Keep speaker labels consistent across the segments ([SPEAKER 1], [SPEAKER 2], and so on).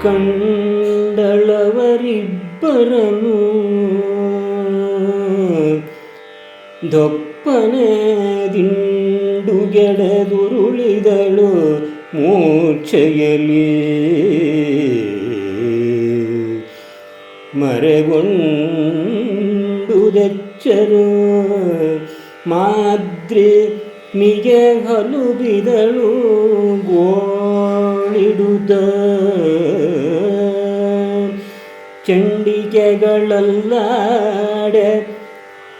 [SPEAKER 1] ಕಂಡಳವರಿಬ್ಬರನು ದೊಪ್ಪನೆ ದಿಂಡುಗೆಡೆದುರುಳಿದಳು ಮೂರ್ಛೆಯಲಿ ಮರೆಗೊಂಡುದೆಚ್ಚರು ಮಾದ್ರಿ ಮಿಗೆ ಹಲುಬಿದಳು ಗೋಳಿಡುದ ಚಂಡಿಕೆಗಳಲ್ಲಾಡೆ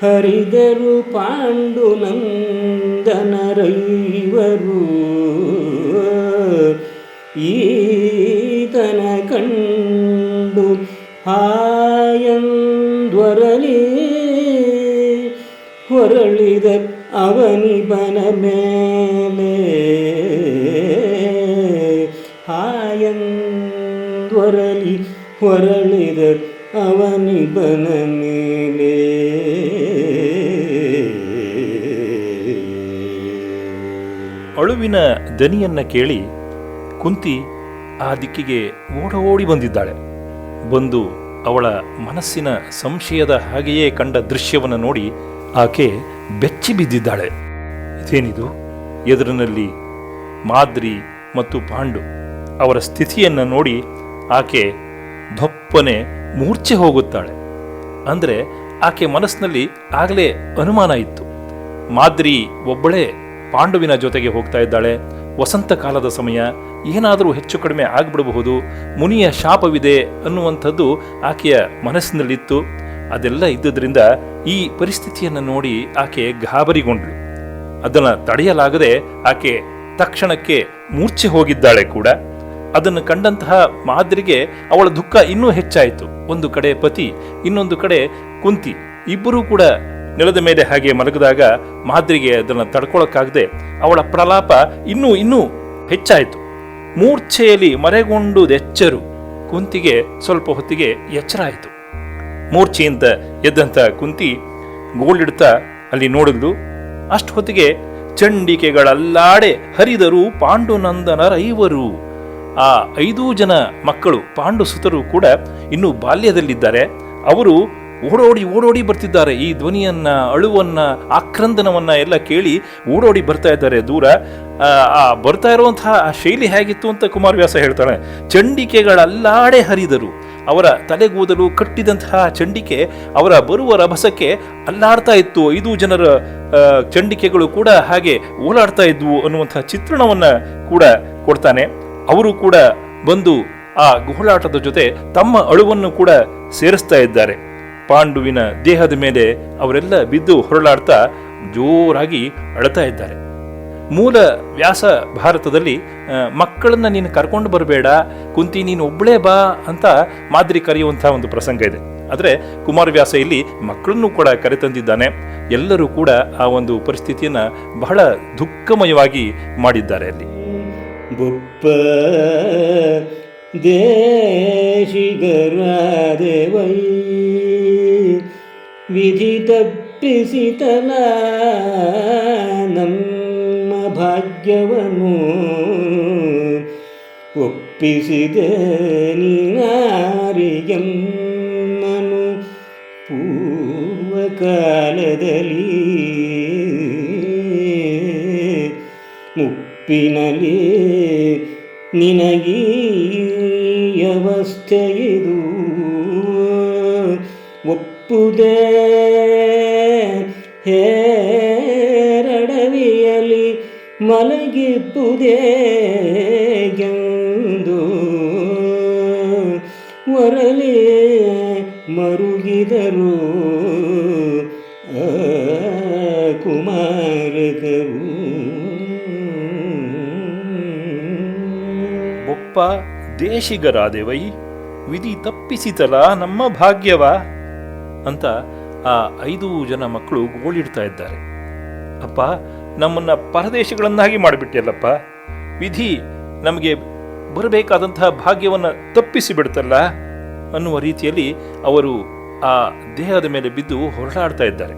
[SPEAKER 1] ಹರಿದರು ಪಾಂಡುನಂದನರೈವರು. ಈತನ ಕಂಡು ಹಾಯಂದ್ವರಲಿ ಹೊರಳಿದ ಅವನಿಬನ ಮೇಲೆ. ಹಾಯಂದ್ವರಲಿ ಹೊರಳಿದ ಅವನಿಬನ ಮೇಲೆ.
[SPEAKER 2] ಅಳುವಿನ ದನಿಯನ್ನ ಕೇಳಿ ಕುಂತಿ ಆ ದಿಕ್ಕಿಗೆ ಓಡೋಡಿ ಬಂದಿದ್ದಾಳೆ. ಬಂದು ಅವಳ ಮನಸ್ಸಿನ ಸಂಶಯದ ಹಾಗೆಯೇ ಕಂಡ ದೃಶ್ಯವನ್ನು ನೋಡಿ ಆಕೆ ಬೆಚ್ಚಿ ಬಿದ್ದಿದ್ದಾಳೆ. ಇದೇನಿದು? ಎದುರಿನಲ್ಲಿ ಮಾದ್ರಿ ಮತ್ತು ಪಾಂಡು ಅವರ ಸ್ಥಿತಿಯನ್ನು ನೋಡಿ ಆಕೆ ದೊಪ್ಪನೆ ಮೂರ್ಛೆ ಹೋಗುತ್ತಾಳೆ. ಅಂದರೆ ಆಕೆ ಮನಸ್ಸಿನಲ್ಲಿ ಆಗಲೇ ಅನುಮಾನ ಇತ್ತು. ಮಾದ್ರಿ ಒಬ್ಬಳೇ ಪಾಂಡುವಿನ ಜೊತೆಗೆ ಹೋಗ್ತಾ ಇದ್ದಾಳೆ. ವಸಂತ ಕಾಲದ ಸಮಯ, ಏನಾದರೂ ಹೆಚ್ಚು ಕಡಿಮೆ ಆಗ್ಬಿಡಬಹುದು, ಮುನಿಯ ಶಾಪವಿದೆ ಅನ್ನುವಂಥದ್ದು ಆಕೆಯ ಮನಸ್ಸಿನಲ್ಲಿತ್ತು. ಅದೆಲ್ಲ ಇದ್ದುದರಿಂದ ಈ ಪರಿಸ್ಥಿತಿಯನ್ನು ನೋಡಿ ಆಕೆ ಗಾಬರಿಗೊಂಡ್ಳು. ಅದನ್ನು ತಡೆಯಲಾಗದೆ ಆಕೆ ತಕ್ಷಣಕ್ಕೆ ಮೂರ್ಛೆ ಹೋಗಿದ್ದಾಳೆ ಕೂಡ. ಅದನ್ನು ಕಂಡಂತಹ ಮಾದ್ರಿಗೆ ಅವಳ ದುಃಖ ಇನ್ನೂ ಹೆಚ್ಚಾಯಿತು. ಒಂದು ಕಡೆ ಪತಿ, ಇನ್ನೊಂದು ಕಡೆ ಕುಂತಿ. ಇಬ್ಬರೂ ಕೂಡ ನೆಲದ ಮೇಲೆ ಹಾಗೆ ಮಲಗಿದಾಗ ಮಾದ್ರಿಗೆ ಅದನ್ನು ತಡ್ಕೊಳಕ್ಕಾಗದೆ ಅವಳ ಪ್ರಲಾಪ ಇನ್ನೂ ಇನ್ನೂ ಹೆಚ್ಚಾಯಿತು. ಮೂರ್ಛೆಯಲ್ಲಿ ಮರೆಗೊಂಡು ಎಚ್ಚರು ಕುಂತಿಗೆ ಸ್ವಲ್ಪ ಹೊತ್ತಿಗೆ ಎಚ್ಚರ ಆಯಿತು ಮೂರ್ಛೆಯಿಂದ ಎದ್ದಂಥ ಕುಂತಿ ಗೋಳಿಡ್ತಾ ಅಲ್ಲಿ ನೋಡಿದ್ಲು. ಅಷ್ಟು ಹೊತ್ತಿಗೆ ಚಂಡಿಕೆಗಳಲ್ಲಾಡೆ ಹರಿದರು ಪಾಂಡುನಂದನರೈವರು ಆ ಐದೂ ಜನ ಮಕ್ಕಳು ಪಾಂಡು ಸುತರು ಕೂಡ ಇನ್ನು ಬಾಲ್ಯದಲ್ಲಿದ್ದಾರೆ. ಅವರು ಓಡೋಡಿ ಓಡೋಡಿ ಬರ್ತಿದ್ದಾರೆ. ಈ ಧ್ವನಿಯನ್ನ ಅಳುವನ್ನ ಆಕ್ರಂದನವನ್ನ ಎಲ್ಲ ಕೇಳಿ ಓಡೋಡಿ ಬರ್ತಾ ಇದ್ದಾರೆ ದೂರ. ಆ, ಬರ್ತಾ ಇರುವಂತಹ ಆ ಶೈಲಿ ಹೇಗಿತ್ತು ಅಂತ ಕುಮಾರವ್ಯಾಸ ಹೇಳ್ತಾನೆ. ಚಂಡಿಕೆಗಳಲ್ಲಾಡೆ ಹರಿದರು. ಅವರ ತಲೆಗೂದಲು ಕಟ್ಟಿದಂತಹ ಚಂಡಿಕೆ ಅವರ ಬರುವ ರಭಸಕ್ಕೆ ಅಲ್ಲಾಡ್ತಾ ಇತ್ತು. ಐದು ಜನರ ಚಂಡಿಕೆಗಳು ಕೂಡ ಹಾಗೆ ಓಲಾಡ್ತಾ ಇದ್ವು ಅನ್ನುವಂತಹ ಚಿತ್ರಣವನ್ನ ಕೂಡ ಕೊಡ್ತಾನೆ. ಅವರು ಕೂಡ ಬಂದು ಆ ಗುಹಳಾಟದ ಜೊತೆ ತಮ್ಮ ಅಳುವನ್ನು ಕೂಡ ಸೇರಿಸ್ತಾ ಇದ್ದಾರೆ. ಪಾಂಡುವಿನ ದೇಹದ ಮೇಲೆ ಅವರೆಲ್ಲ ಬಿದ್ದು ಹೊರಳಾಡ್ತಾ ಜೋರಾಗಿ ಅಳ್ತಾ ಇದ್ದಾರೆ. ಮೂಲ ವ್ಯಾಸ ಭಾರತದಲ್ಲಿ ಮಕ್ಕಳನ್ನ ನೀನು ಕರ್ಕೊಂಡು ಬರಬೇಡ, ಕುಂತಿ ನೀನು ಒಬ್ಬಳೇ ಬಾ ಅಂತ ಮಾದರಿ ಕರೆಯುವಂಥ ಒಂದು ಪ್ರಸಂಗ ಇದೆ. ಆದರೆ ಕುಮಾರವ್ಯಾಸ ಇಲ್ಲಿ ಮಕ್ಕಳನ್ನು ಕೂಡ ಕರೆತಂದಿದ್ದಾನೆ. ಎಲ್ಲರೂ ಕೂಡ ಆ ಒಂದು ಪರಿಸ್ಥಿತಿಯನ್ನ ಬಹಳ ದುಃಖಮಯವಾಗಿ ಮಾಡಿದ್ದಾರೆ ಅಲ್ಲಿ.
[SPEAKER 1] ಬುಪ್ಪ ದೇಶಿಗರಾದೇವೈ. ವಿಧಿ ತಪ್ಪಿಸಿತಲ ನಮ್ಮ ಭಾಗ್ಯವನ್ನು. ಒಪ್ಪಿಸಿದೆ ಪೂರ್ವ ಪೂರ್ವಕಾಲದಲ್ಲಿ. ಮುಪ್ಪಿನಲಿ ನಿನಗೀ ಅವಸ್ಥೆಯಿದು ಒಪ್ಪುದೇ ಹೇರಡವಿಯಲಿ ಮಲಗಿಪ್ಪುದೇ ಎಂದು. ವರಲಿ ಮರುಗಿದರು.
[SPEAKER 2] ಒಪ್ಪ ದೇಶಿಗರಾದೆವೈ? ವಿಧಿ ತಪ್ಪಿಸಿತಲ ನಮ್ಮ ಭಾಗ್ಯವ? ಅಂತ ಆ ಐದು ಜನ ಮಕ್ಕಳು ಗೋಳಿಡ್ತಾ ಇದ್ದಾರೆ. ಅಪ್ಪ, ನಮ್ಮನ್ನ ಪರದೇಶಗಳನ್ನಾಗಿ ಮಾಡಿಬಿಟ್ಟಿಯಲ್ಲಪ್ಪ. ವಿಧಿ, ನಮಗೆ ಬರಬೇಕಾದಂತಹ ಭಾಗ್ಯವನ್ನ ತಪ್ಪಿಸಿ ಬಿಡ್ತಲ್ಲ? ಅನ್ನುವ ರೀತಿಯಲ್ಲಿ ಅವರು ಆ ದೇಹದ ಮೇಲೆ ಬಿದ್ದು ಹೊರಳಾಡ್ತಾ ಇದ್ದಾರೆ.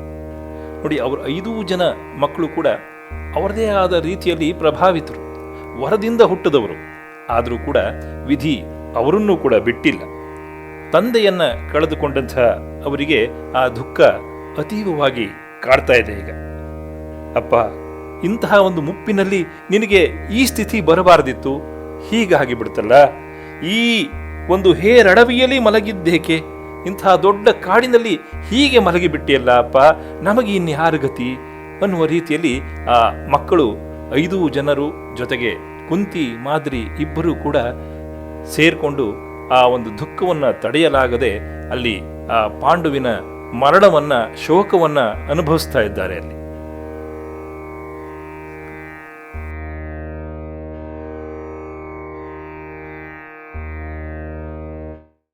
[SPEAKER 2] ನೋಡಿ, ಅವರು ಐದೂ ಜನ ಮಕ್ಕಳು ಕೂಡ ಅವರದೇ ಆದ ರೀತಿಯಲ್ಲಿ ಪ್ರಭಾವಿತರು, ವರದಿಂದ ಹುಟ್ಟಿದವರು. ಆದರೂ ಕೂಡ ವಿಧಿ ಅವರನ್ನೂ ಕೂಡ ಬಿಟ್ಟಿಲ್ಲ. ತಂದೆಯನ್ನು ಕಳೆದುಕೊಂಡಂತಹ ಅವರಿಗೆ ಆ ದುಃಖ ಅತೀವವಾಗಿ ಕಾಡ್ತಾ ಇದೆ ಈಗ. ಅಪ್ಪ, ಇಂತಹ ಒಂದು ಮುಪ್ಪಿನಲ್ಲಿ ನಿನಗೆ ಈ ಸ್ಥಿತಿ ಬರಬಾರದಿತ್ತು, ಹೀಗಾಗಿ ಬಿಡ್ತಲ್ಲ ಈ ಒಂದು ಹೇರಡವಿಯಲ್ಲಿ ಮಲಗಿದ್ದೇಕೆ? ಇಂತಹ ದೊಡ್ಡ ಕಾಡಿನಲ್ಲಿ ಹೀಗೆ ಮಲಗಿಬಿಟ್ಟಿಯಲ್ಲ ಅಪ್ಪ, ನಮಗೆ ಇನ್ಯಾರು ಗತಿ? ಅನ್ನುವ ರೀತಿಯಲ್ಲಿ ಆ ಮಕ್ಕಳು ಐದು ಜನರು ಜೊತೆಗೆ ಕುಂತಿ, ಮಾದ್ರಿ ಇಬ್ಬರೂ ಕೂಡ ಸೇರಿಕೊಂಡು ಆ ಒಂದು ದುಃಖವನ್ನು ತಡೆಯಲಾಗದೆ ಅಲ್ಲಿ ಆ ಪಾಂಡುವಿನ ಮರಣವನ್ನು ಶೋಕವನ್ನು ಅನುಭವಿಸ್ತಾ ಇದ್ದಾರೆ ಅಲ್ಲಿ.